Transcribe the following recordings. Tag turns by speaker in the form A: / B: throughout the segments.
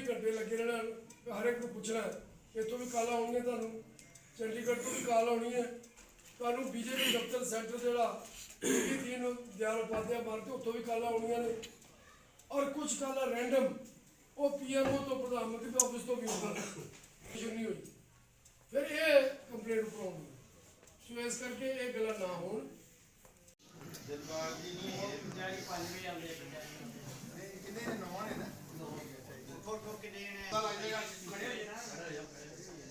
A: ਉਹਨਾਂ ਨੇ 24 ਘੰਟੇ ਲੱਗੇ ਰਹਿਣਾ ਹਰ ਇੱਕ ਨੂੰ ਪੁੱਛਣਾ। ਇੱਥੋਂ ਵੀ ਕਾਲ ਆਉਣਗੇ ਤੁਹਾਨੂੰ। ਚੰਡੀਗੜ੍ਹ ਤੋਂ ਵੀ ਕਾਲ ਆਉਣੀ ਹੈ। ਤੁਹਾਨੂੰ ਬੀਜੇਪੀ ਦਫ਼ਤਰ ਸੈਂਟਰ ਜਿਹੜਾ ਦੀਨ ਦਿਆਲ ਉਪਾਧਿਆ ਮਾਰਗ ਤੇ ਉੱਥੋਂ ਵੀ ਕਾਲ ਆਉਣੀਆਂ ਨੇ। ਔਰ ਕੁਝ ਕਾਲਾਂ ਰੈਂਡਮ ਉਹ ਪੀਐਮਓ ਤੋਂ ਪ੍ਰਧਾਨ ਮੰਤਰੀ ਦੇ ਆਫਿਸ ਤੋਂ ਵੀ ਹੁੰਦਾ ਨਹੀਂ ਹੋਈ। ਫਿਰ ਇਹ ਕੰਪਲੇਂਟ ਉੱਪਰ। ਸੋ ਇਸ ਕਰਕੇ ਇਹ ਗੱਲਾਂ ਨਾ ਹੋਣ।
B: ਦਿਲਬਾਗ ਜੀ ਨੂੰ
C: ਪੰਜਾਬੀ ਪੰਜ ਵਜੇ ਆਉਂਦੇ
B: ਕਿੰਨੇ ਨੇ? ਨੌਂ ਨੇ?
C: ਠੋਕ ਠੋਕ ਕੇ ਦੇਣ
B: ਪਤਾ ਲੱਗ ਜਾਏਗਾ
C: ਖੜੇ ਹੋ ਜਾਣਾ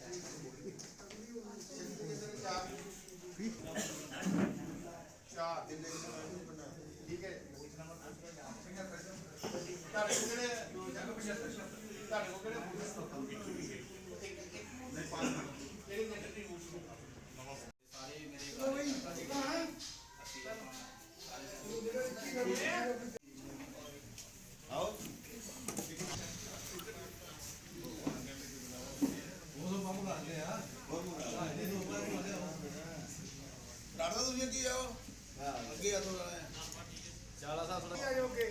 B: ਚਾਰ ਦਿਨ ਦੇ ਠੀਕ ਹੈ। ਤੁਹਾਡੇ ਕੋਲ ਕਿਹੜੇ ਤੁਹਾਡੇ ਕੋਲ ਕਿਹੜੇ ਨਹੀਂ ਪੰਜ ਕਿਹੜੇ ਨੈਟਰੀ
C: ਸਾਰੇ ਮੇਰੇ
B: ਆਓ ਡਰਦਾ ਤੁਸੀਂ ਅੱਗੇ ਆਓ ਹਾਂ ਅੱਗੇ ਆ ਥੋੜਾ
C: ਚਾਲਾ ਸਾਹਿਬ ਥੋੜਾ
B: ਆਇਓ ਅੱਗੇ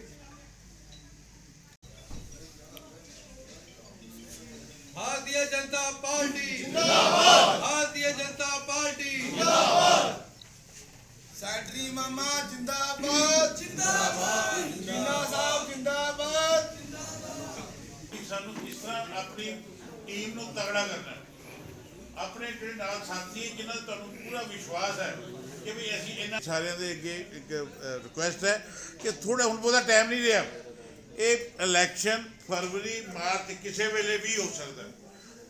D: भारतीय जनता पार्टी जिंदाबाद भारतीय जनता पार्टी
B: ਸੈਕਟਰੀ ਮਾਮਾ ਜਿੰਦਾਬਾਦ ਜਿੰਦਾਬਾਦ ਜੀਨਾ ਸਾਹਿਬ ਜਿੰਦਾਬਾਦ
E: ਕਿ ਸਾਨੂੰ ਇਸ ਤਰ੍ਹਾਂ ਆਪਣੀ ਟੀਮ ਨੂੰ ਤਗੜਾ ਕਰਨਾ ਹੈ। ਆਪਣੇ ਜਿਹੜੇ ਨਾਲ ਸਾਥੀ ਹੈ, ਜਿਨ੍ਹਾਂ ਦਾ ਤੁਹਾਨੂੰ ਪੂਰਾ ਵਿਸ਼ਵਾਸ ਹੈ ਕਿ ਵੀ ਅਸੀਂ ਇਹਨਾਂ ਸਾਰਿਆਂ ਦੇ ਅੱਗੇ ਇੱਕ ਰਿਕੁਐਸਟ ਹੈ ਕਿ ਥੋੜਾ ਹੁਣ ਬਹੁਤਾ ਟਾਈਮ ਨਹੀਂ ਰਿਹਾ। ਇਹ ਇਲੈਕਸ਼ਨ ਫਰਵਰੀ, ਮਾਰਚ ਕਿਸੇ ਵੇਲੇ ਵੀ ਹੋ ਸਕਦਾ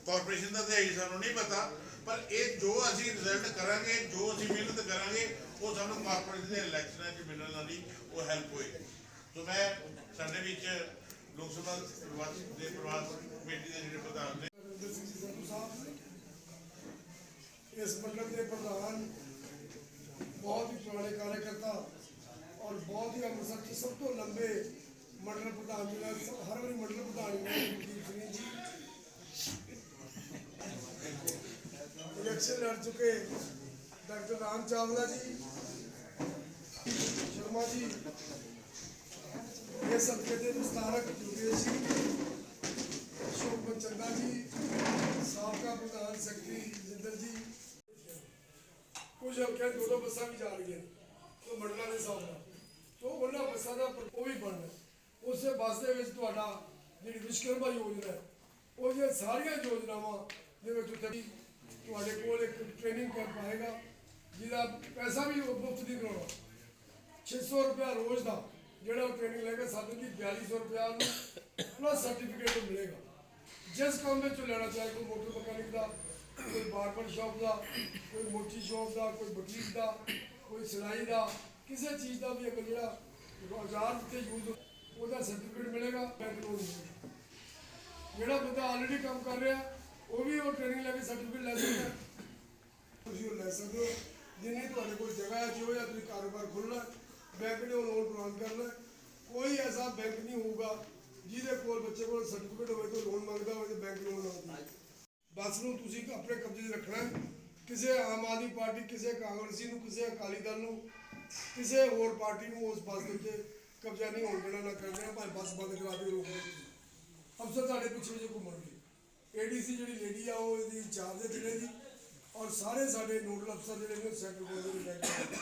E: ਕਾਰਪੋਰੇਸ਼ਨ ਦਾ ਤੇ ਸਾਨੂੰ ਨਹੀਂ ਪਤਾ, ਪਰ ਇਹ ਜੋ ਅਸੀਂ ਰਿਜ਼ਲਟ ਕਰਾਂਗੇ, ਜੋ ਅਸੀਂ ਮਿਹਨਤ ਕਰਾਂਗੇ, ਉਹ ਸਾਨੂੰ ਕਾਰਪੋਰੇਸ਼ਨ ਦੇ ਇਲੈਕਸ਼ਨਾਂ 'ਚ ਮਿਲਣ ਵਾਲੀ ਉਹ ਹੈਲਪ ਹੋਏਗੀ। ਸੋ ਮੈਂ ਸਾਡੇ ਵਿੱਚ ਲੋਕ ਸਭਾ ਦੇ ਪ੍ਰਵਾਸ ਕਮੇਟੀ ਦੇ ਜਿਹੜੇ ਪ੍ਰਧਾਨ ਨੇ
A: ਇਸ ਮੰਡਲ ਦੇ ਪ੍ਰਧਾਨ ਬਹੁਤ ਹੀ ਪੁਰਾਣੇ ਕਾਰਜਕਰਤਾ ਔਰ ਬਹੁਤ ਹੀ ਅੰਮ੍ਰਿਤਸਰ ਚ ਸਭ ਤੋਂ ਲੰਬੇ ਮੰਡਲ ਪ੍ਰਧਾਨ ਜਿਹੜਾ ਹਰ ਵਾਰੀ ਮੰਡਲ ਪ੍ਰਧਾਨ ਨੇ ਮਨਦੀਪ ਸਿੰਘ ਜੀ ਇਲੈਕਸ਼ਨ ਲੜ ਚੁੱਕੇ ਡਾਕਟਰ ਰਾਮ ਚਾਵਲਾ ਜੀ ਸ਼ਰਮਾ ਜੀ ਇਸ ਹਲਕੇ ਦੇ ਵਿਸਤਾਰਕ ਜੁਗੇਸ਼ ਜੀ ਅਸ਼ੋਕ ਬਚੰਦਾ ਜੀ ਸਾਬਕਾ ਪ੍ਰਧਾਨ ਸੈਕਟਰੀ ਜਿੰਦਰ ਜੀ ਕੁਝ ਹਲਕਿਆਂ ਦੋ ਦੋ ਬੱਸਾਂ ਵੀ ਜਾ ਰਹੀਆਂ ਨੇ, ਉਹ ਮੰਡਲਾਂ ਦੇ ਹਿਸਾਬ ਨਾਲ। ਤੋਂ ਉਹਨਾਂ ਬੱਸਾਂ ਦਾ ਪਰ- ਉਹ ਵੀ ਬਣਨਾ ਉਸੇ ਬੱਸ ਦੇ ਵਿੱਚ ਤੁਹਾਡਾ ਜਿਹੜੀ ਵਿਸ਼ਕਰਮਾ ਯੋਜਨਾ ਹੈ, ਉਹ ਜੇ ਸਾਰੀਆਂ ਯੋਜਨਾਵਾਂ ਦੇ ਵਿੱਚ ਉੱਥੇ ਤੁਹਾਡੇ ਕੋਲ ਇੱਕ ਟ੍ਰੇਨਿੰਗ ਕੈਂਪ ਆਏਗਾ, ਜਿਹਦਾ ਪੈਸਾ ਵੀ ਉਹ ਮੁਫਤ ਨਹੀਂ ਕਰਾਉਣਾ 600 ਰੁਪਇਆ ਰੋਜ਼ ਦਾ, ਜਿਹੜਾ ਉਹ ਟ੍ਰੇਨਿੰਗ ਲੈ ਕੇ ਸਾਧਨ ਦੀ 4200 ਰੁਪਇਆ ਨੂੰ ਪਲੱਸ ਸਰਟੀਫਿਕੇਟ ਮਿਲੇਗਾ। ਜਿਸ ਕੰਮ ਵਿੱਚ ਉਹ ਲੈਣਾ ਚਾਹੇ ਕੋਈ ਮੋਟਰ ਮਕੈਨਿਕ ਦਾ ਕੋਈ ਬਾਰਬਰ ਸ਼ਾਪ ਦਾ, ਕੋਈ ਮੋਚੀ ਸ਼ਾਪ ਦਾ, ਕੋਈ ਬੁਟੀਕ ਦਾ, ਕੋਈ ਸਿਲਾਈ ਦਾ, ਕਿਸੇ ਚੀਜ਼ ਦਾ ਵੀ ਅਗਰ ਜਿਹੜਾ ਔਜ਼ਾਰ ਉੱਤੇ ਯੂਜ਼ ਉਹਦਾ ਸਰਟੀਫਿਕੇਟ ਮਿਲੇਗਾ ਬੈਂਕ ਲੋਨ ਜਿਹੜਾ ਬੰਦਾ ਆਲਰੇਡੀ ਕੰਮ ਕਰ ਰਿਹਾ, ਉਹ ਵੀ ਉਹ ਟ੍ਰੇਨਿੰਗ ਲੈ ਕੇ ਸਰਟੀਫਿਕੇਟ ਲੈ ਸਕਦਾ ਤੁਸੀਂ ਉਹ ਲੈ ਸਕਦੇ ਹੋ। ਜਿੰਨੀ ਤੁਹਾਡੇ ਕੋਲ ਜਗ੍ਹਾ ਹੈ ਜੋ ਜਾਂ ਤੁਸੀਂ ਕਾਰੋਬਾਰ ਖੋਲ੍ਹਣਾ ਬੈਂਕ ਨੇ ਉਹ ਲੋਨ ਪ੍ਰਦਾਨ ਕਰਨਾ ਕੋਈ ਐਸਾ ਬੈਂਕ ਨਹੀਂ ਹੋਊਗਾ ਜਿਹਦੇ ਕੋਲ ਬੱਚੇ ਕੋਲ ਸਰਟੀਫਿਕੇਟ ਹੋਵੇ ਤੇ ਲੋਨ ਮੰਗਦਾ ਹੋਵੇ ਤੇ ਬੈਂਕ ਲੋਨ ਨਾ ਦੇ ਬੱਸ ਨੂੰ ਤੁਸੀਂ ਆਪਣੇ ਕਬਜ਼ੇ 'ਚ ਰੱਖਣਾ ਹੈ। ਕਿਸੇ ਆਮ ਆਦਮੀ ਪਾਰਟੀ, ਕਿਸੇ ਕਾਂਗਰਸੀ ਨੂੰ, ਕਿਸੇ ਅਕਾਲੀ ਦਲ ਨੂੰ, ਕਿਸੇ ਹੋਰ ਪਾਰਟੀ ਨੂੰ ਉਸ ਬੱਸ ਦੇ ਉੱਤੇ ਕਬਜ਼ਾ ਨਹੀਂ ਹੋਣ ਦੇਣਾ, ਨਾ ਕਰ ਦੇਣਾ ਭਾਵੇਂ ਬੱਸ ਬੰਦ ਕਰਾ ਦੇ ਰੋਕ ਅਫਸਰ ਤੁਹਾਡੇ ਪਿੱਛੇ ਜੇ ਘੁੰਮਣਗੇ। ਏਡੀਸੀ ਜਿਹੜੀ ਲੇਡੀ ਆ, ਉਹ ਇਹਦੀ ਇੰਚਾਰਜ ਹੈ ਜ਼ਿਲ੍ਹੇ ਦੀ ਔਰ ਸਾਰੇ ਸਾਡੇ ਨੋਡਲ ਅਫਸਰ ਜਿਹੜੇ ਨੇ ਸੈਕਟਰ ਕੋਲ ਦੇ ਲੈ ਕੇ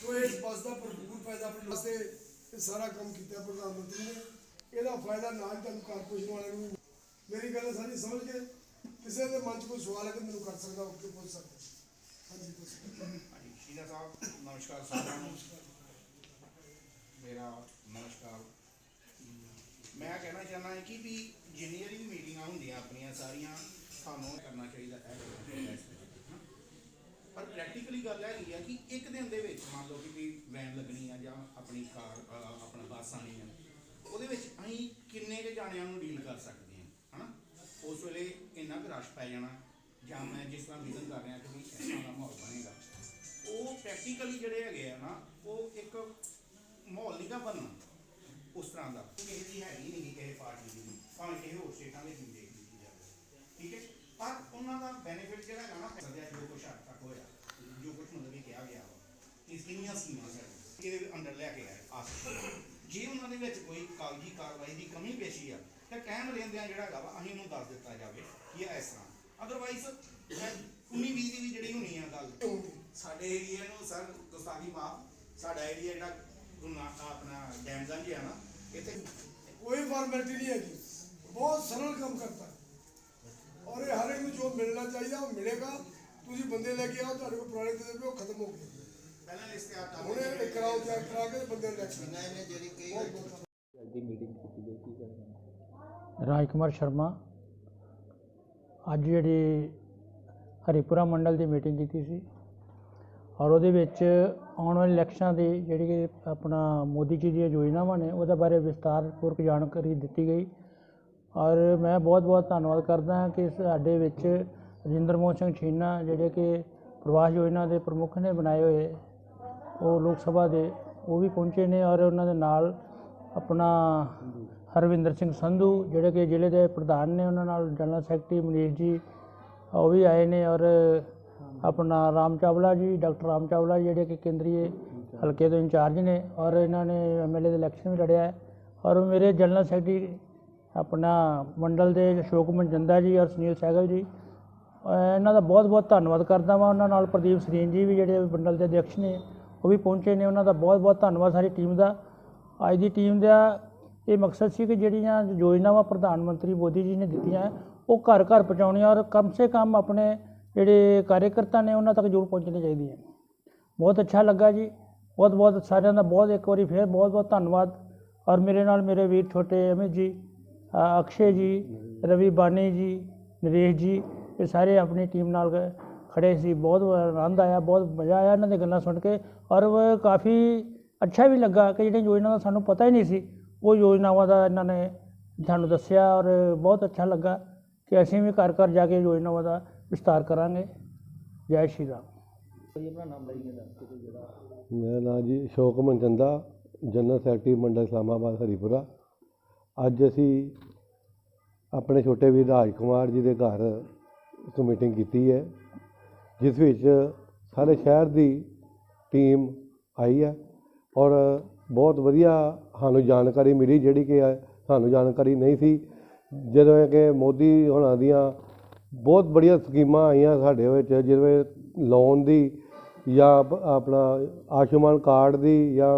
A: ਤੋ ਇਸ ਬੱਸ ਦਾ ਭਰਪੂਰ ਫਾਇਦਾ ਆਪਣੇ ਵਾਸਤੇ ਇਹ ਸਾਰਾ ਕੰਮ ਕੀਤਾ ਪ੍ਰਧਾਨ ਮੰਤਰੀ ਨੇ। ਇਹਦਾ ਫਾਇਦਾ ਨਾ ਹੀ ਤੁਹਾਨੂੰ ਕਾਰਪੋਰੇਸ਼ਨ ਵਾਲਿਆਂ ਨੂੰ ਮੇਰੀ ਗੱਲ ਸਾਰੀ ਸਮਝ ਗਏ। ਕਿਸੇ ਦੇ ਮਨ 'ਚ ਕੋਈ ਸਵਾਲ ਹੈ ਕਿ ਮੈਨੂੰ ਕਰ ਸਕਦਾ, ਉਹ ਪੁੱਛ ਸਕਦਾ। ਹਾਂਜੀ, ਪੁੱਛ
F: ਹਾਂਜੀ, ਸ਼ੀਲਾ ਸਾਹਿਬ, ਨਮਸਕਾਰ ਸਾਰਿਆਂ ਨੂੰ। ਮੇਰਾ ਨਮਸਕਾਰ। ਮੈਂ ਕਹਿਣਾ ਚਾਹੁੰਦਾ ਹਾਂ ਕਿ ਵੀ ਜਿੰਨੀਆਂ ਵੀ ਮੀਟਿੰਗਾਂ ਹੁੰਦੀਆਂ ਆਪਣੀਆਂ, ਸਾਰੀਆਂ ਸਾਨੂੰ ਕਰਨਾ ਚਾਹੀਦਾ ਹੈ। ਪਰ ਪ੍ਰੈਕਟੀਕਲੀ ਗੱਲ ਹੈਗੀ ਆ ਕਿ ਇੱਕ ਦਿਨ ਦੇ ਵਿੱਚ ਮੰਨ ਲਓ ਕਿ ਵੀ ਵੈਨ ਲੱਗਣੀ ਆ ਜਾਂ ਆਪਣੀ ਕਾਰ ਆਪਣਾ ਬੱਸ ਆਣੀ ਆ, ਉਹਦੇ ਵਿੱਚ ਅਸੀਂ ਕਿੰਨੇ ਕੁ ਜਾਣਿਆਂ ਨੂੰ ਡੀਲ ਕਰ ਸਕਦੇ ਹਾਂ, ਹਨਾ? ਉਸ ਵੇਲੇ ਇੰਨਾ ਕੁ ਰਸ਼ ਪੈ ਜਾਣਾ ਜਾਂ ਮੈਂ ਜਿਸ ਤਰ੍ਹਾਂ ਵਿਜ਼ਨ ਕਰ ਰਿਹਾ ਕਿ ਵੀ ਇਸ ਤਰ੍ਹਾਂ ਦਾ ਮਾਹੌਲ ਬਣੇਗਾ, ਉਹ ਪ੍ਰੈਕਟੀਕਲੀ ਜਿਹੜੇ ਹੈਗੇ ਆ ਨਾ, ਉਹ ਇੱਕ ਮਾਹੌਲ ਨਹੀਂ ਗਾ ਬਣਨਾ ਉਸ ਤਰ੍ਹਾਂ ਦਾ। ਕਿਸੇ ਦੀ ਹੈਗੀ ਨਹੀਂ ਕਿਸੇ ਪਾਰਟੀ ਦੀ ਭਾਵੇਂ ਕਿਸੇ ਹੋਰ ਸਟੇਟਾਂ ਦੇ ਵੀ ਦੇਖ ਲਈ ਜਾਵੇ, ਠੀਕ ਹੈ? ਪਰ ਉਹਨਾਂ ਦਾ ਬੈਨੀਫਿਟ ਜਿਹੜਾ ਹੈਗਾ ਨਾ ਸਦਿਆ ਜੋ ਕੁਛ ਅੱਜ ਤੱਕ ਹੋਇਆ, ਜੋ ਕੁਛ ਮਤਲਬ ਕਿ ਕਿਹਾ ਗਿਆ ਇਸ ਕਿੰਨੀਆਂ ਸੀਮਾਂ ਸਰ ਇਹਦੇ ਅੰਡਰ ਲੈ ਕੇ ਆਏ ਆਸ ਜੇ ਉਹਨਾਂ ਦੇ ਵਿੱਚ ਕੋਈ ਕਾਗਜ਼ੀ ਕਾਰਵਾਈ ਦੀ ਕਮੀ ਪੇਸ਼ੀ ਆ ਤੇ ਕਾਇਮ ਰਹਿੰਦਿਆਂ ਜਿਹੜਾ ਹੈਗਾ ਅਸੀਂ ਉਹਨੂੰ ਦੱਸ ਦਿੱਤਾ ਜਾਵੇ ਕਿ ਇਹ ਇਸ ਤਰ੍ਹਾਂ। ਅਦਰਵਾਈਜ਼ 19 20 ਦੀ ਜਿਹੜੀ ਹੋਣੀ ਆ ਗੱਲ। ਸਾਡੇ ਏਰੀਆ ਨੂੰ ਸਰ ਗੁਸਤਾਖੀ ਮਾਫ। ਸਾਡਾ ਏਰੀਆ ਜਿਹੜਾ ਗੁਨਾ ਆਪਣਾ ਡੈਮਜ਼ਨ ਜੀ ਆ ਨਾ ਇੱਥੇ
A: ਕੋਈ ਫਾਰਮੈਲਿਟੀ ਨਹੀਂ ਹੈਗੀ। ਬਹੁਤ ਸਰਲ ਕੰਮ ਕਰਤਾ। ਔਰ ਇਹ ਹਰ ਇੱਕ ਨੂੰ ਜੋ ਮਿਲਣਾ ਚਾਹੀਦਾ ਉਹ ਮਿਲੇਗਾ। ਤੁਸੀਂ ਬੰਦੇ ਲੈ ਕੇ ਆਓ ਤੁਹਾਡੇ ਕੋਲ ਪੁਰਾਣੇ ਤਜਰਬੇ ਉਹ ਖਤਮ ਹੋ ਗਏ।
F: ਪਹਿਲਾਂ ਇਸ ਤੇ ਆਪ
A: ਹੁਣ ਇਹ ਕਰਾਓ ਚੈੱਕ ਕਰਾ ਕੇ ਬੰਦੇ ਲੈ
B: ਕੇ ਜਿਹੜੀ ਕਈ ਦੀ ਮੀਟਿੰਗ
G: ਰਾਜ ਕੁਮਾਰ ਸ਼ਰਮਾ, ਅੱਜ ਜਿਹੜੀ ਹਰੀਪੁਰਾ ਮੰਡਲ ਦੀ ਮੀਟਿੰਗ ਕੀਤੀ ਸੀ ਔਰ ਉਹਦੇ ਵਿੱਚ ਆਉਣ ਵਾਲੇ ਇਲੈਕਸ਼ਨਾਂ ਦੀ ਜਿਹੜੀ ਕਿ ਆਪਣਾ ਮੋਦੀ ਜੀ ਦੀਆਂ ਯੋਜਨਾਵਾਂ ਨੇ ਉਹਦੇ ਬਾਰੇ ਵਿਸਤਾਰਪੂਰਵਕ ਜਾਣਕਾਰੀ ਦਿੱਤੀ ਗਈ ਔਰ ਮੈਂ ਬਹੁਤ-ਬਹੁਤ ਧੰਨਵਾਦ ਕਰਦਾ ਹਾਂ ਕਿ ਸਾਡੇ ਵਿੱਚ ਰਜਿੰਦਰ ਮੋਹਨ ਸਿੰਘ ਛੀਨਾ ਜਿਹੜੇ ਕਿ ਪ੍ਰਵਾਸ ਯੋਜਨਾ ਦੇ ਪ੍ਰਮੁੱਖ ਨੇ ਬਣਾਏ ਹੋਏ ਉਹ ਲੋਕ ਸਭਾ ਦੇ ਉਹ ਵੀ ਪਹੁੰਚੇ ਨੇ ਔਰ ਉਹਨਾਂ ਦੇ ਨਾਲ ਆਪਣਾ ਹਰਵਿੰਦਰ ਸਿੰਘ ਸੰਧੂ, ਜਿਹੜੇ ਕਿ ਜ਼ਿਲ੍ਹੇ ਦੇ ਪ੍ਰਧਾਨ ਨੇ ਉਹਨਾਂ ਨਾਲ ਜਨਰਲ ਸੈਕਟਰੀ ਮਨੀਸ਼ ਜੀ, ਉਹ ਵੀ ਆਏ ਨੇ ਔਰ ਆਪਣਾ ਰਾਮ ਚਾਵਲਾ ਜੀ, ਡਾਕਟਰ ਰਾਮ ਚਾਵਲਾ ਜੀ ਜਿਹੜੇ ਕਿ ਕੇਂਦਰੀ ਹਲਕੇ ਤੋਂ ਇੰਚਾਰਜ ਨੇ ਔਰ ਇਹਨਾਂ ਨੇ ਐਮਐਲਏ ਦੇ ਇਲੈਕਸ਼ਨ ਵੀ ਲੜਿਆ ਹੈ ਔਰ ਮੇਰੇ ਜਨਰਲ ਸੈਕਟਰੀ ਆਪਣਾ ਮੰਡਲ ਦੇ ਅਸ਼ੋਕ ਮਨਜੰਦਾ ਜੀ ਔਰ ਸੁਨੀਲ ਸਹਿਗਲ ਜੀ ਇਹਨਾਂ ਦਾ ਬਹੁਤ ਬਹੁਤ ਧੰਨਵਾਦ ਕਰਦਾ ਵਾਂ ਉਹਨਾਂ ਨਾਲ ਪ੍ਰਦੀਪ ਸਰੀਨ ਜੀ ਵੀ ਜਿਹੜੇ ਮੰਡਲ ਦੇ ਅਧਿਕਸ਼ ਨੇ, ਉਹ ਵੀ ਪਹੁੰਚੇ ਨੇ, ਉਹਨਾਂ ਦਾ ਬਹੁਤ ਬਹੁਤ ਧੰਨਵਾਦ ਸਾਰੀ ਟੀਮ ਦਾ ਅੱਜ ਦੀ ਟੀਮ ਦਾ ਇਹ ਮਕਸਦ ਸੀ ਕਿ ਜਿਹੜੀਆਂ ਯੋਜਨਾਵਾਂ ਪ੍ਰਧਾਨ ਮੰਤਰੀ ਮੋਦੀ ਜੀ ਨੇ ਦਿੱਤੀਆਂ ਉਹ ਘਰ ਘਰ ਪਹੁੰਚਾਉਣੀਆਂ ਔਰ ਕਮ ਸੇ ਕਮ ਆਪਣੇ ਜਿਹੜੇ ਕਾਰਜਕਰਤਾ ਨੇ ਉਹਨਾਂ ਤੱਕ ਜ਼ਰੂਰ ਪਹੁੰਚਣੀ ਚਾਹੀਦੀਆਂ ਬਹੁਤ ਅੱਛਾ ਲੱਗਾ ਜੀ। ਬਹੁਤ ਬਹੁਤ ਸਾਰਿਆਂ ਦਾ ਬਹੁਤ ਇੱਕ ਵਾਰੀ ਫਿਰ ਬਹੁਤ ਬਹੁਤ ਧੰਨਵਾਦ। ਔਰ ਮੇਰੇ ਨਾਲ ਮੇਰੇ ਵੀਰ ਛੋਟੇ ਅਮਿਤ ਜੀ ਅਕਸ਼ੇ ਜੀ, ਰਵੀ ਬਾਨੀ ਜੀ, ਨਰੇਸ਼ ਜੀ, ਇਹ ਸਾਰੇ ਆਪਣੀ ਟੀਮ ਨਾਲ ਗ- ਖੜੇ ਸੀ। ਬਹੁਤ ਆਨੰਦ ਆਇਆ, ਬਹੁਤ ਮਜ਼ਾ ਆਇਆ ਇਹਨਾਂ ਦੀਆਂ ਗੱਲਾਂ ਸੁਣ ਕੇ। ਔਰ ਕਾਫੀ ਅੱਛਾ ਵੀ ਲੱਗਾ ਕਿ ਜਿਹੜੀਆਂ ਯੋਜਨਾ ਦਾ ਸਾਨੂੰ ਪਤਾ ਹੀ ਨਹੀਂ ਸੀ, ਉਹ ਯੋਜਨਾਵਾਂ ਦਾ ਇਹਨਾਂ ਨੇ ਸਾਨੂੰ ਦੱਸਿਆ ਔਰ ਬਹੁਤ ਅੱਛਾ ਲੱਗਾ ਕਿ ਅਸੀਂ ਵੀ ਘਰ ਘਰ ਜਾ ਕੇ ਯੋਜਨਾਵਾਂ ਦਾ ਵਿਸਤਾਰ ਕਰਾਂਗੇ। ਜੈ ਸ਼੍ਰੀ ਰਾਮ।
H: ਮੇਰਾ ਨਾਮ ਜੀ ਅਸ਼ੋਕ ਮਨਚੰਦਾ, ਜਨਰਲ ਸੈਕਟਰੀ ਮੰਡਲ ਇਸਲਾਮਾਬਾਦ, ਹਰੀਪੁਰਾ। ਅੱਜ ਅਸੀਂ ਆਪਣੇ ਛੋਟੇ ਵੀਰ ਰਾਜ ਕੁਮਾਰ ਜੀ ਦੇ ਘਰ ਇੱਕ ਮੀਟਿੰਗ ਕੀਤੀ ਹੈ, ਜਿਸ ਵਿੱਚ ਸਾਰੇ ਸ਼ਹਿਰ ਦੀ ਟੀਮ ਆਈ ਹੈ। ਔਰ ਬਹੁਤ ਵਧੀਆ ਸਾਨੂੰ ਜਾਣਕਾਰੀ ਮਿਲੀ ਜਿਹੜੀ ਕਿ ਸਾਨੂੰ ਜਾਣਕਾਰੀ ਨਹੀਂ ਸੀ। ਜਿਵੇਂ ਕਿ ਮੋਦੀ ਹੋਣਾ ਦੀਆਂ ਬਹੁਤ ਬੜੀਆਂ ਸਕੀਮਾਂ ਆਈਆਂ ਸਾਡੇ ਵਿੱਚ, ਜਿਵੇਂ ਲੋਨ ਦੀ ਜਾਂ ਆਪਣਾ ਆਯੁਸ਼ਮਾਨ ਕਾਰਡ ਦੀ ਜਾਂ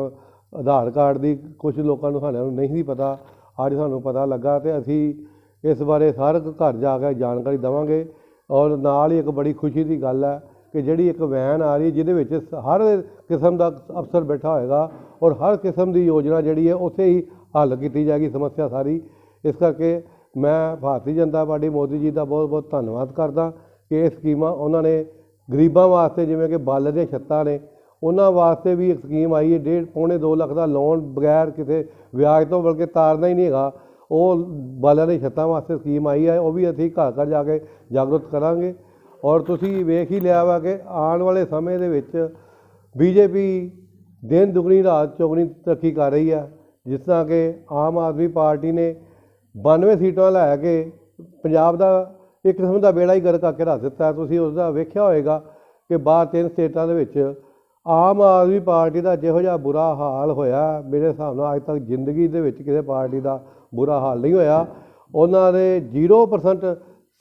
H: ਆਧਾਰ ਕਾਰਡ ਦੀ ਕੁਝ ਲੋਕਾਂ ਨੂੰ ਸਾਨੂੰ ਨਹੀਂ ਸੀ ਪਤਾ। ਅੱਜ ਸਾਨੂੰ ਪਤਾ ਲੱਗਾ ਤੇ ਅਸੀਂ ਇਸ ਬਾਰੇ ਹਰ ਘਰ ਜਾ ਕੇ ਜਾਣਕਾਰੀ ਦੇਵਾਂਗੇ। ਔਰ ਨਾਲ ਹੀ ਇੱਕ ਬੜੀ ਖੁਸ਼ੀ ਦੀ ਗੱਲ ਹੈ ਕਿ ਜਿਹੜੀ ਇੱਕ ਵੈਨ ਆ ਰਹੀ ਜਿਹਦੇ ਵਿੱਚ ਸ- ਹਰ ਕਿਸਮ ਦਾ ਅਫਸਰ ਬੈਠਾ ਹੋਏਗਾ ਔਰ ਹਰ ਕਿਸਮ ਦੀ ਯੋਜਨਾ ਜਿਹੜੀ ਹੈ, ਉੱਥੇ ਹੀ ਹੱਲ ਕੀਤੀ ਜਾਏਗੀ ਸਮੱਸਿਆ ਸਾਰੀ। ਇਸ ਕਰਕੇ ਮੈਂ ਭਾਰਤੀ ਜਨਤਾ ਪਾਰਟੀ, ਮੋਦੀ ਜੀ ਦਾ ਬਹੁਤ ਬਹੁਤ ਧੰਨਵਾਦ ਕਰਦਾ ਕਿ ਇਹ ਸਕੀਮਾਂ ਉਹਨਾਂ ਨੇ ਗਰੀਬਾਂ ਵਾਸਤੇ ਜਿਵੇਂ ਕਿ ਬਾਲ ਦੀਆਂ ਛੱਤਾਂ ਨੇ, ਉਹਨਾਂ ਵਾਸਤੇ ਵੀ ਇੱਕ ਸਕੀਮ ਆਈ ਹੈ, ਡੇਢ, ਪੌਣੇ 2 ਲੱਖ ਦਾ ਲੋਨ ਬਗੈਰ ਕਿਸੇ ਵਿਆਜ ਤੋਂ ਬਲਕਿ ਤਾਰਨਾ ਹੀ ਨਹੀਂ ਹੈਗਾ। ਉਹ ਬਾਲਾਂ ਦੀ ਛੱਤਾਂ ਵਾਸਤੇ ਸਕੀਮ ਆਈ ਹੈ, ਉਹ ਵੀ ਅਸੀਂ ਘਰ ਘਰ ਜਾ ਕੇ ਜਾਗਰੂਕ ਕਰਾਂਗੇ। ਔਰ ਤੁਸੀਂ ਵੇਖ ਹੀ ਲਿਆ ਵਾ ਕਿ ਆਉਣ ਵਾਲੇ ਸਮੇਂ ਦੇ ਵਿੱਚ ਬੀਜੇਪੀ ਦਿਨ ਦੁਗਣੀ, ਰਾਤ ਚੌਗਣੀ ਤਰੱਕੀ ਕਰ ਰਹੀ ਹੈ ਜਿਸ ਤਰ੍ਹਾਂ ਕਿ ਆਮ ਆਦਮੀ ਪਾਰਟੀ ਨੇ 92 ਸੀਟਾਂ ਲੈ ਕੇ ਪੰਜਾਬ ਦਾ ਇੱਕ ਕਿਸਮ ਦਾ ਬੇੜਾ ਹੀ ਗਰਕ ਕਰਕੇ ਰੱਖ ਦਿੱਤਾ। ਤੁਸੀਂ ਉਸ ਦਾ ਵੇਖਿਆ ਹੋਏਗਾ ਕਿ ਬਾਹਰ ਤਿੰਨ ਸਟੇਟਾਂ ਦੇ ਵਿੱਚ ਆਮ ਆਦਮੀ ਪਾਰਟੀ ਦਾ ਜਿਹੋ ਜਿਹਾ ਬੁਰਾ ਹਾਲ ਹੋਇਆ, ਮੇਰੇ ਹਿਸਾਬ ਨਾਲ ਅੱਜ ਤੱਕ ਜ਼ਿੰਦਗੀ ਦੇ ਵਿੱਚ ਕਿਸੇ ਪਾਰਟੀ ਦਾ ਬੁਰਾ ਹਾਲ ਨਹੀਂ ਹੋਇਆ। ਉਹਨਾਂ ਦੇ 0%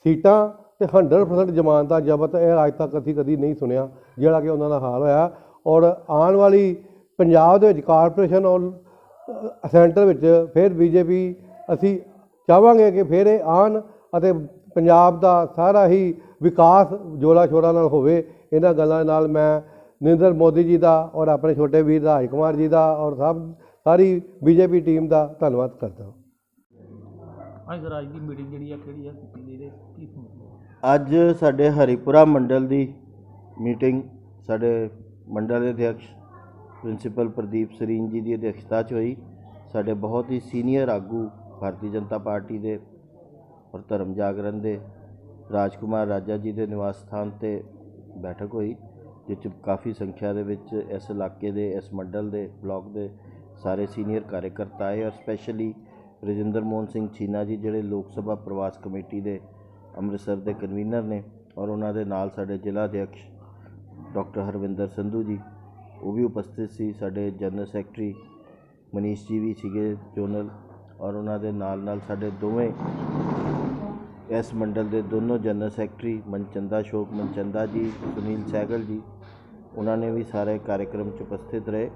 H: ਸੀਟਾਂ ਤੇ 100% ਦਾ ਜ਼ਬਤ ਇਹ ਅੱਜ ਤੱਕ ਅਸੀਂ ਕਦੀ ਨਹੀਂ ਸੁਣਿਆ, ਜਿਹੜਾ ਕਿ ਉਹਨਾਂ ਦਾ ਹਾਲ ਹੋਇਆ। ਔਰ ਆਉਣ ਵਾਲੀ ਪੰਜਾਬ ਦੇ ਵਿੱਚ ਕਾਰਪੋਰੇਸ਼ਨ ਔਰ ਸੈਂਟਰ ਵਿੱਚ ਫਿਰ ਬੀਜੇਪੀ, ਅਸੀਂ ਚਾਹਾਂਗੇ ਕਿ ਫਿਰ ਇਹ ਆਣ ਅਤੇ ਪੰਜਾਬ ਦਾ ਸਾਰਾ ਹੀ ਵਿਕਾਸ ਜੋੜਾ ਛੋੜਾ ਨਾਲ ਹੋਵੇ। ਇਹਨਾਂ ਗੱਲਾਂ ਨਾਲ ਮੈਂ ਨਰਿੰਦਰ ਮੋਦੀ ਜੀ ਦਾ ਔਰ ਆਪਣੇ ਛੋਟੇ ਵੀਰ ਰਾਜ ਕੁਮਾਰ ਜੀ ਦਾ ਔਰ ਸਭ, ਸਾਰੀ ਬੀਜੇਪੀ ਟੀਮ ਦਾ ਧੰਨਵਾਦ ਕਰਦਾ ਹਾਂ।
G: ਅੱਜ ਰਾਜ ਦੀ ਮੀਟਿੰਗ ਜਿਹੜੀ ਆ, ਕਿਹੜੀ ਆ? ਕੀਤੀ ਦੇ ਕੀ
I: ਅੱਜ ਸਾਡੇ ਹਰੀਪੁਰਾ ਮੰਡਲ ਦੀ ਮੀਟਿੰਗ, ਸਾਡੇ ਮੰਡਲ ਦੇ ਅਧਿਕਸ਼ ਪ੍ਰਿੰਸੀਪਲ ਪ੍ਰਦੀਪ ਸਰੀਨ ਜੀ ਦੀ ਅਧਿਕਸ਼ਤਾ 'ਚ ਹੋਈ। ਸਾਡੇ ਬਹੁਤ ਹੀ ਸੀਨੀਅਰ ਆਗੂ ਭਾਰਤੀ ਜਨਤਾ ਪਾਰਟੀ ਦੇ ਔਰ ਧਰਮ ਜਾਗਰਣ ਦੇ ਰਾਜਕੁਮਾਰ ਰਾਜਾ ਜੀ ਦੇ ਨਿਵਾਸ ਸਥਾਨ ਤੇ ਬੈਠਕ ਹੋਈ ਜਿਸ 'ਚ ਕਾਫੀ ਸੰਖਿਆ ਦੇ ਵਿੱਚ ਇਸ ਇਲਾਕੇ ਦੇ, ਇਸ ਮੰਡਲ ਦੇ, ਬਲਾਕ ਦੇ ਸਾਰੇ ਸੀਨੀਅਰ ਕਾਰਜਕਰਤਾ ਆਏ ਔਰ ਸਪੈਸ਼ਲੀ ਰਜਿੰਦਰ ਮੋਹਨ ਸਿੰਘ ਚੀਨਾ ਜੀ, ਜਿਹੜੇ ਲੋਕ ਸਭਾ ਪ੍ਰਵਾਸ ਕਮੇਟੀ ਦੇ ਅੰਮ੍ਰਿਤਸਰ ਦੇ ਕਨਵੀਨਰ ਨੇ ਔਰ ਉਹਨਾਂ ਦੇ ਨਾਲ ਸਾਡੇ ਜ਼ਿਲ੍ਹਾ ਅਧਿਕਸ਼ ਡਾਕਟਰ ਹਰਵਿੰਦਰ ਸੰਧੂ ਜੀ, ਉਹ ਵੀ ਉਪਸਥਿਤ ਸੀ, ਸਾਡੇ ਜਨਰਲ ਸੈਕਟਰੀ ਮਨੀਸ਼ ਜੀ ਵੀ ਸੀਗੇ ਜੋਨਲ ਔਰ ਉਹਨਾਂ ਦੇ ਨਾਲ ਨਾਲ ਸਾਡੇ ਦੋਵੇਂ ਇਸ ਮੰਡਲ ਦੇ ਦੋਨੋਂ ਜਨਰਲ ਸੈਕਟਰੀ ਮਨਚੰਦਾ ਸ਼ੋਕ ਮਨਚੰਦਾ ਜੀ, ਸੁਨੀਲ ਸੈਗਲ ਜੀ, ਉਹਨਾਂ ਨੇ ਵੀ ਸਾਰੇ ਕਾਰਜਕ੍ਰਮ 'ਚ ਉਪਸਥਿਤ ਰਹੇ।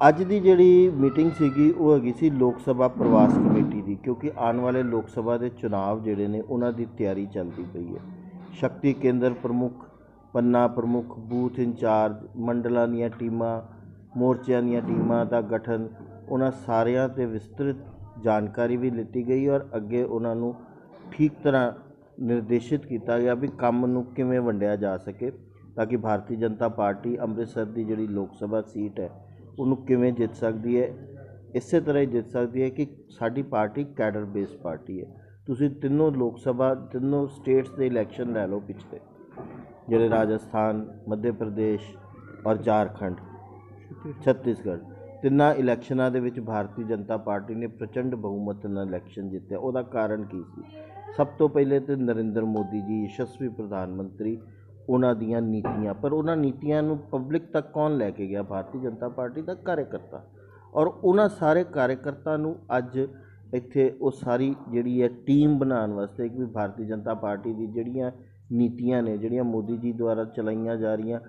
I: ਅੱਜ ਦੀ ਜਿਹੜੀ ਮੀਟਿੰਗ ਸੀਗੀ, ਉਹ ਹੈਗੀ ਸੀ ਲੋਕ ਸਭਾ ਪ੍ਰਵਾਸ ਕਮੇਟੀ। ਕਿਉਂਕਿ ਆਉਣ ਵਾਲੇ ਲੋਕ ਸਭਾ ਦੇ ਚੁਣਾਵ ਜਿਹੜੇ ਨੇ, ਉਹਨਾਂ ਦੀ ਤਿਆਰੀ ਚੱਲਦੀ ਪਈ ਹੈ। ਸ਼ਕਤੀ ਕੇਂਦਰ ਪ੍ਰਮੁੱਖ, ਪੰਨਾ ਪ੍ਰਮੁੱਖ, ਬੂਥ ਇੰਚਾਰਜ, ਮੰਡਲਾਂ ਦੀਆਂ ਟੀਮਾਂ, ਮੋਰਚਿਆਂ ਦੀਆਂ ਟੀਮਾਂ ਦਾ ਗਠਨ, ਉਹਨਾਂ ਸਾਰਿਆਂ ਤੇ ਵਿਸਤ੍ਰਿਤ ਜਾਣਕਾਰੀ ਵੀ ਲਿੱਤੀ ਗਈ ਔਰ ਅੱਗੇ ਉਹਨਾਂ ਨੂੰ ਠੀਕ ਤਰ੍ਹਾਂ ਨਿਰਦੇਸ਼ਿਤ ਕੀਤਾ ਗਿਆ ਵੀ ਕੰਮ ਨੂੰ ਕਿਵੇਂ ਵੰਡਿਆ ਜਾ ਸਕੇ ਤਾਂ ਕਿ ਭਾਰਤੀ ਜਨਤਾ ਪਾਰਟੀ ਅੰਮ੍ਰਿਤਸਰ ਦੀ ਜਿਹੜੀ ਲੋਕ ਸਭਾ ਸੀਟ ਹੈ, ਉਹਨੂੰ ਕਿਵੇਂ ਜਿੱਤ ਸਕਦੀ ਹੈ। ਇਸੇ ਤਰ੍ਹਾਂ ਹੀ ਜਿੱਤ ਸਕਦੀ ਹੈ ਕਿ ਸਾਡੀ ਪਾਰਟੀ ਕੈਡਰ ਬੇਸ ਪਾਰਟੀ ਹੈ। ਤੁਸੀਂ ਤਿੰਨੋਂ ਲੋਕ ਸਭਾ, ਤਿੰਨੋਂ ਸਟੇਟਸ ਦੇ ਇਲੈਕਸ਼ਨ ਲੈ ਲਓ ਪਿਛਲੇ। ਜਿਹੜੇ ਰਾਜਸਥਾਨ, ਮੱਧ ਪ੍ਰਦੇਸ਼ ਔਰ ਝਾਰਖੰਡ, ਛੱਤੀਸਗੜ੍ਹ। ਤਿੰਨਾਂ ਇਲੈਕਸ਼ਨਾਂ ਦੇ ਵਿੱਚ ਭਾਰਤੀ ਜਨਤਾ ਪਾਰਟੀ ਨੇ ਪ੍ਰਚੰਡ ਬਹੁਮਤ ਨਾਲ ਇਲੈਕਸ਼ਨ ਜਿੱਤਿਆ। ਉਹਦਾ ਕਾਰਨ ਕੀ ਸੀ? ਸਭ ਤੋਂ ਪਹਿਲੇ ਤੇ ਨਰਿੰਦਰ ਮੋਦੀ ਜੀ, ਯਸ਼ਸਵੀ ਪ੍ਰਧਾਨ ਮੰਤਰੀ, ਉਹਨਾਂ ਦੀਆਂ ਨੀਤੀਆਂ। ਪਰ ਉਹਨਾਂ ਨੀਤੀਆਂ ਨੂੰ ਪਬਲਿਕ ਤੱਕ ਕੌਣ ਲੈ ਕੇ ਗਿਆ? ਭਾਰਤੀ ਜਨਤਾ ਪਾਰਟੀ ਦਾ ਕਾਰਜਕਰਤਾ। ਔਰ ਉਹਨਾਂ ਸਾਰੇ ਕਾਰਜਕਰਤਾ ਨੂੰ ਅੱਜ ਇੱਥੇ ਉਹ ਸਾਰੀ ਜਿਹੜੀ ਹੈ ਟੀਮ ਬਣਾਉਣ ਵਾਸਤੇ ਕਿ ਵੀ ਭਾਰਤੀ ਜਨਤਾ ਪਾਰਟੀ ਦੀ ਜਿਹੜੀਆਂ ਨੀਤੀਆਂ ਨੇ, ਜਿਹੜੀਆਂ ਮੋਦੀ ਜੀ ਦੁਆਰਾ ਚਲਾਈਆਂ ਜਾ ਰਹੀਆਂ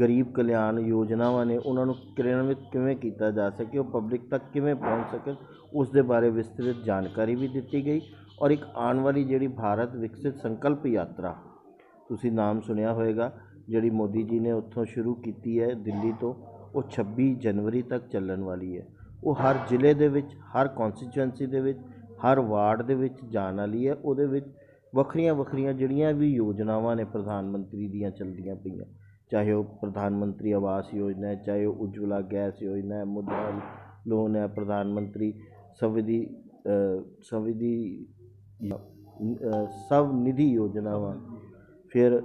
I: ਗਰੀਬ ਕਲਿਆਣ ਯੋਜਨਾਵਾਂ ਨੇ, ਉਹਨਾਂ ਨੂੰ ਕਿਰਿਆਨਵਿਤ ਕਿਵੇਂ ਕੀਤਾ ਜਾ ਸਕੇ, ਉਹ ਪਬਲਿਕ ਤੱਕ ਕਿਵੇਂ ਪਹੁੰਚ ਸਕੇ ਉਸ ਦੇ ਬਾਰੇ ਵਿਸਤ੍ਰਿਤ ਜਾਣਕਾਰੀ ਵੀ ਦਿੱਤੀ ਗਈ ਔਰ ਇੱਕ ਆਉਣ ਵਾਲੀ ਜਿਹੜੀ ਭਾਰਤ ਵਿਕਸਿਤ ਸੰਕਲਪ ਯਾਤਰਾ, ਤੁਸੀਂ ਨਾਮ ਸੁਣਿਆ ਹੋਵੇਗਾ ਜਿਹੜੀ ਮੋਦੀ ਜੀ ਨੇ ਉੱਥੋਂ ਸ਼ੁਰੂ ਕੀਤੀ ਹੈ ਦਿੱਲੀ ਤੋਂ ਉਹ 26 ਜਨਵਰੀ ਤੱਕ ਚੱਲਣ ਵਾਲੀ ਹੈ। ਉਹ ਹਰ ਜ਼ਿਲ੍ਹੇ ਦੇ ਵਿੱਚ ਹਰ ਕਨਸਟੀਚੁਐਂਸੀ ਦੇ ਵਿੱਚ ਹਰ ਵਾਰਡ ਦੇ ਵਿੱਚ ਜਾਣ ਵਾਲੀ ਹੈ। ਉਹਦੇ ਵਿੱਚ ਵੱਖਰੀਆਂ ਵੱਖਰੀਆਂ ਜਿਹੜੀਆਂ ਵੀ ਯੋਜਨਾਵਾਂ ਨੇ ਪ੍ਰਧਾਨ ਮੰਤਰੀ ਦੀਆਂ ਚੱਲਦੀਆਂ ਪਈਆਂ। ਚਾਹੇ ਉਹ ਪ੍ਰਧਾਨ ਮੰਤਰੀ ਆਵਾਸ ਯੋਜਨਾ ਹੈ ਚਾਹੇ ਉਹ ਉਜਵਲਾ ਗੈਸ ਯੋਜਨਾ ਹੈ ਮੁਦਰਾ ਲੋਨ ਹੈ ਪ੍ਰਧਾਨ ਮੰਤਰੀ ਸਵਿਧੀ ਸਵਿਧੀ ਅ, ਨਿਧੀ ਯੋਜਨਾਵਾਂ। ਫਿਰ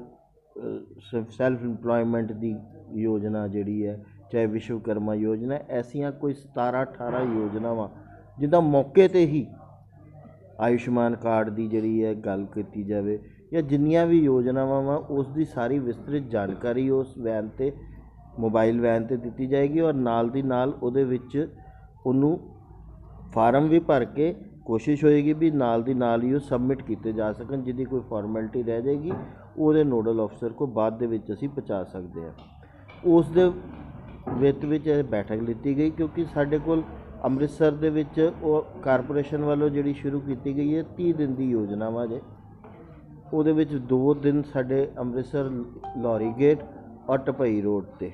I: ਸੈਲਫ ਇੰਪਲੋਇਮੈਂਟ ਦੀ ਯੋਜਨਾ ਜਿਹੜੀ ਹੈ ਚਾਹੇ ਵਿਸ਼ਵਕਰਮਾ ਯੋਜਨਾ ਐਸੀਆਂ ਕੋਈ 17 18 ਯੋਜਨਾਵਾਂ, ਜਿੱਦਾਂ ਮੌਕੇ ਤੇ ਹੀ ਆਯੁਸ਼ਮਾਨ ਕਾਰਡ ਦੀ ਜਿਹੜੀ ਹੈ ਗੱਲ ਕੀਤੀ ਜਾਵੇ, ਜਾਂ ਜਿੰਨੀਆਂ ਵੀ ਯੋਜਨਾਵਾਂ ਵਾ, ਉਸ ਦੀ ਸਾਰੀ ਵਿਸਤ੍ਰਿਤ ਜਾਣਕਾਰੀ ਉਸ ਵੈਨ ਤੇ, ਮੋਬਾਈਲ ਵੈਨ ਤੇ ਦਿੱਤੀ ਜਾਏਗੀ ਔਰ ਨਾਲ ਦੀ ਨਾਲ ਉਹਦੇ ਵਿੱਚ ਉਹਨੂੰ ਫਾਰਮ ਵੀ ਭਰ ਕੇ ਕੋਸ਼ਿਸ਼ ਹੋਏਗੀ ਵੀ ਨਾਲ ਦੀ ਨਾਲ ਹੀ ਉਹ ਸਬਮਿਟ ਕੀਤੇ ਜਾ ਸਕਣ, ਜਿਹਦੀ ਕੋਈ ਫਾਰਮੈਲਿਟੀ ਰਹਿ ਜਾਏਗੀ, ਉਹਦੇ ਨੋਡਲ ਅਫਸਰ ਕੋ ਬਾਅਦ ਦੇ ਵਿੱਚ ਅਸੀਂ ਪਹੁੰਚਾ ਸਕਦੇ ਹਾਂ। ਉਸ ਦੇ ਵਿੱਤ ਵਿੱਚ ਇਹ ਬੈਠਕ ਲਿੱਤੀ ਗਈ ਕਿਉਂਕਿ ਸਾਡੇ ਕੋਲ ਅੰਮ੍ਰਿਤਸਰ ਦੇ ਵਿੱਚ ਉਹ ਕਾਰਪੋਰੇਸ਼ਨ ਵੱਲੋਂ ਜਿਹੜੀ ਸ਼ੁਰੂ ਕੀਤੀ ਗਈ ਹੈ 30 ਦਿਨ ਦੀ ਯੋਜਨਾ ਵਾ ਜੇ। ਉਹਦੇ ਵਿੱਚ 2 ਦਿਨ ਸਾਡੇ ਅੰਮ੍ਰਿਤਸਰ ਲੌਰੀ ਗੇਟ ਔਰ ਟਪਈ ਰੋਡ ਤੇ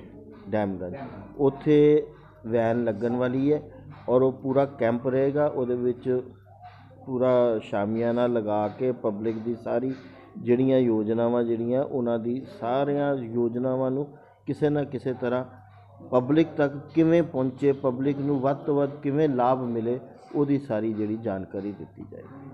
I: ਡੈਮਗੰਜ ਉੱਥੇ ਵੈਨ ਲੱਗਣ ਵਾਲੀ ਹੈ ਔਰ ਉਹ ਪੂਰਾ ਕੈਂਪ ਰਹੇਗਾ, ਉਹਦੇ ਵਿੱਚ ਪੂਰਾ ਸ਼ਾਮਿਆਨਾ ਲਗਾ ਕੇ ਪਬਲਿਕ ਦੀ ਸਾਰੀ ਜਿਹੜੀਆਂ ਯੋਜਨਾਵਾਂ ਜਿਹੜੀਆਂ, ਉਹਨਾਂ ਦੀ ਸਾਰੀਆਂ ਯੋਜਨਾਵਾਂ ਨੂੰ ਕਿਸੇ ਨਾ ਕਿਸੇ ਤਰ੍ਹਾਂ ਪਬਲਿਕ ਤੱਕ ਕਿਵੇਂ ਪਹੁੰਚੇ ਪਬਲਿਕ ਨੂੰ ਵੱਧ ਤੋਂ ਵੱਧ ਕਿਵੇਂ ਲਾਭ ਮਿਲੇ, ਉਹਦੀ ਸਾਰੀ ਜਿਹੜੀ ਜਾਣਕਾਰੀ ਦਿੱਤੀ ਜਾਏਗੀ।